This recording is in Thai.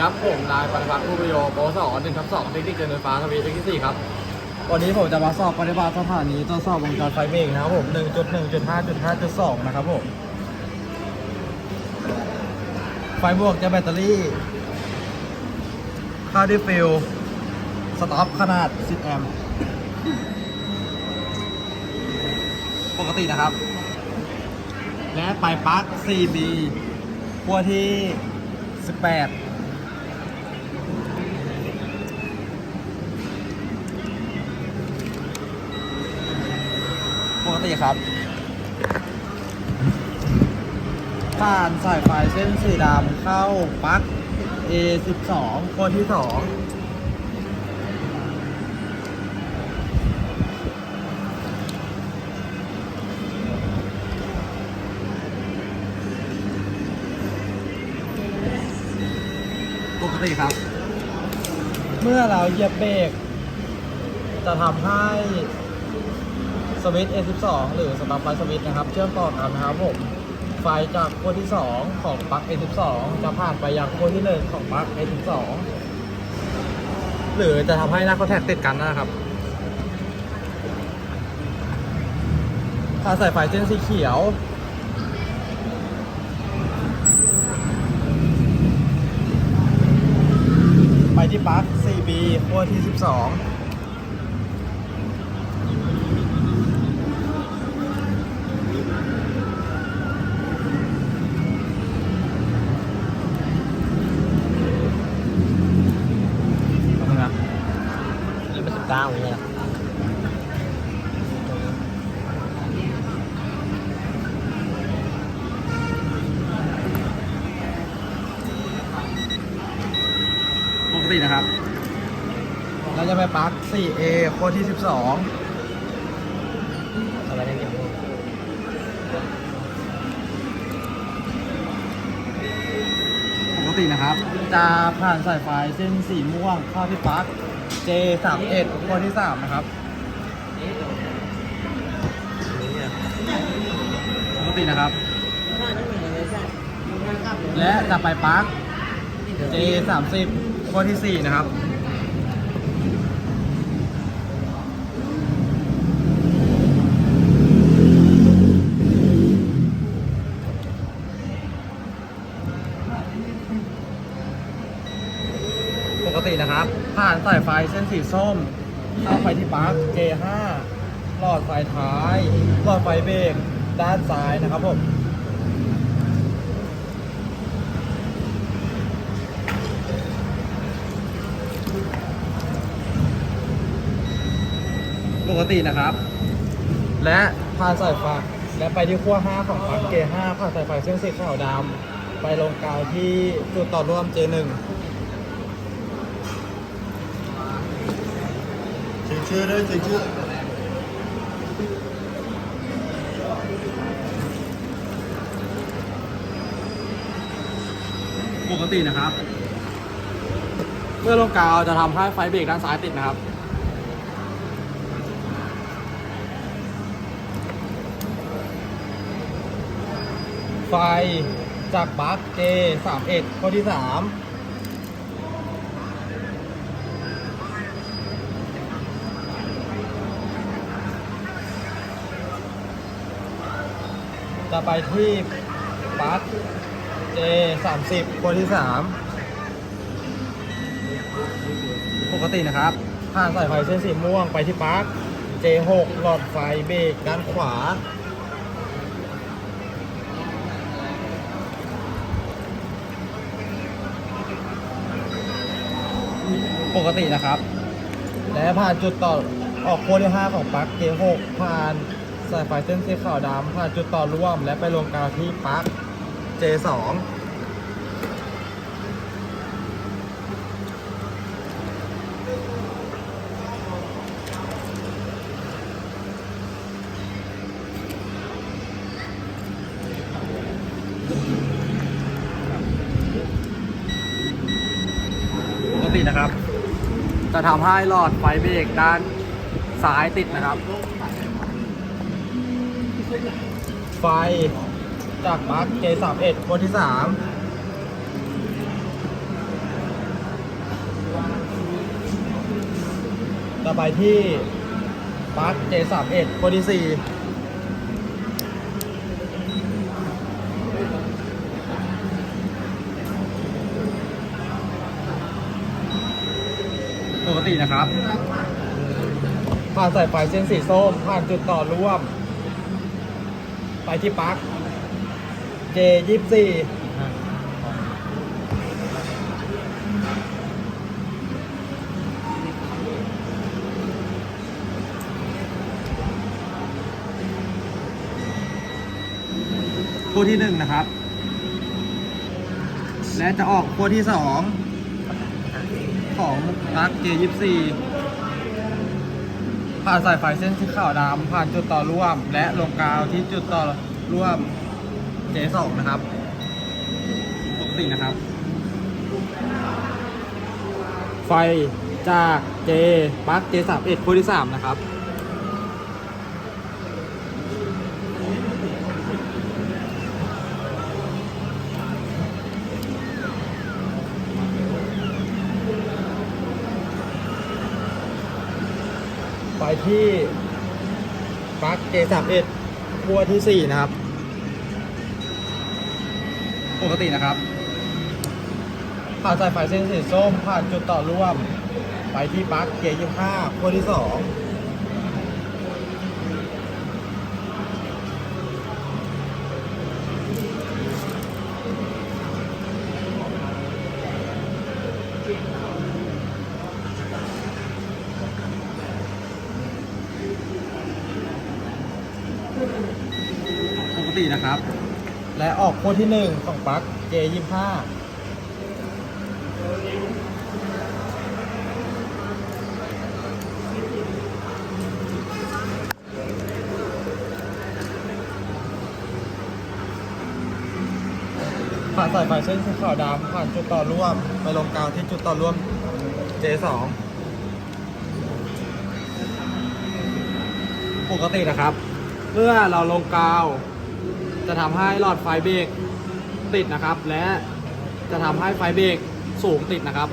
ครับผมนายปฏิพัฒน์ผู้ประโยชน์ปวสหนึ่งทับสองเทคนิคเดินไฟฟ้าทวีเทคนิคสี่ครับ วันนี้ผมจะมาสอบปฏิบัติสถานีตรวจสอบวงจรไฟเบรกนะครับผม1.1.5.5.2นะครับผม ไฟบวกจะแบตเตอรี่ค่าดิฟิลสต็อปขนาด 10 แอมป์ปกตินะครับ และไปปลั๊ก 4B ขั้วที่ 18 ติครับผ่านสายไฟเส้นสีดำเข้าปลั๊ก A12 ขั้วที่2ปกติครับ เมื่อเราเหยียบเบรกจะทำให้ สวิตช์ A12 หรือสตาร์ไฟสวิตช์นะครับ เชื่อมต่อกันนะครับผม ไฟจากขั้วที่ 2 ของปลั๊ก A12 จะผ่านไปยังขั้วที่ 1 ของปลั๊ก A12 หรือจะทำให้หน้าคอนแทคติดกันนะครับ ถ้าใส่ไฟเส้นสีเขียวไปที่ปลั๊ก 4B ขั้วที่ 12 ขอบคุณครับ ยี่สิบเก้าอย่างเงี้ย ปกตินะครับ เราจะไปปลั๊ก 4A ขั้วที่ 12อาไว้ในเดี๋ยวนี้ปกตินะครับ จะผ่านสายไฟเส้นสีม่วงเข้าที่ปลั๊ก J31 ขั้วที่ 3 นะครับปกตินะครับ และจะไปปลั๊ก J30 ขั้วที่ 4 นะครับ ปกตินะครับ ผ่านสายไฟเส้นสีส้มเข้าไปที่ปลั๊ก J5 หลอดไฟท้าย หลอดไฟเบรกด้านซ้ายนะครับผมปกตินะครับ และผ่านสายไฟและไปที่ขั้ว5ของปลั๊ก J5 ผ่านสายไฟเส้นสีขาวดำไปลงกาวที่จุดต่อร่วม J1 ชื่อด้วยเช็คชื่อปกตินะครับ เมื่อลงกาวจะทำให้ไฟเบรกด้านซ้ายติดนะครับ ไฟจากปลั๊ก J 3 1ข้อที่3 จะไปที่ปลั๊ก J 3 0คนที่3ปกตินะครับผ่านสายไฟเส้นสีม่วงไปที่ปลั๊ก J 6 หลอดไฟเบรกด้านขวา ปกตินะครับ และผ่านจุดต่อออกโค้ดที่5ของปลั๊ก J6 ผ่าน สายไฟเส้นสีขาวดำผ่านจุดต่อร่วม และไปลงกาวที่ปลั๊ก J2 ปกตินะครับ จะทำให้หลอดไฟเบรกด้านซ้ายติดนะครับ ไฟจากบัสเจสามเอ็ดคนที่สามต่อไปที่บัสเจสามเอ็ดคนที่สี่ปกตินะครับผ่านสายไฟเส้นสีส้มผ่านจุดต่อร่วม ไปที่ปลั๊ก J24 คู่ที่หนึ่งนะครับ และจะออกคู่ที่สองของปลั๊ก J24 ผ่านสายไฟเส้นสีขาวดำผ่านจุดต่อร่วม และลงกาวที่จุดต่อร่วม J2 นะครับปกตินะครับ ไฟจาก J ปลั๊ก J31 คู่ที่ 3 นะครับ ไปที่ปลั๊กเกสามเอ็ดขั้วที่สี่นะครับ ปกตินะครับ ผ่านสายไฟเส้นสีส้มผ่านจุดต่อร่วม ไปที่ปลั๊กเกยี่ห้าขั้วที่สอง 4นะครับ และออกโค้ดที่ 1 ของปลั๊ก J25 ผ่านสายไฟเส้นขาวดำผ่านจุดต่อร่วม ไปลงกลางที่จุดต่อร่วม J2 ปกตินะครับ เมื่อเราลงกาว จะทำให้หลอดไฟเบรกติดนะครับ และจะทำให้ไฟเบรกสูงติดนะครับ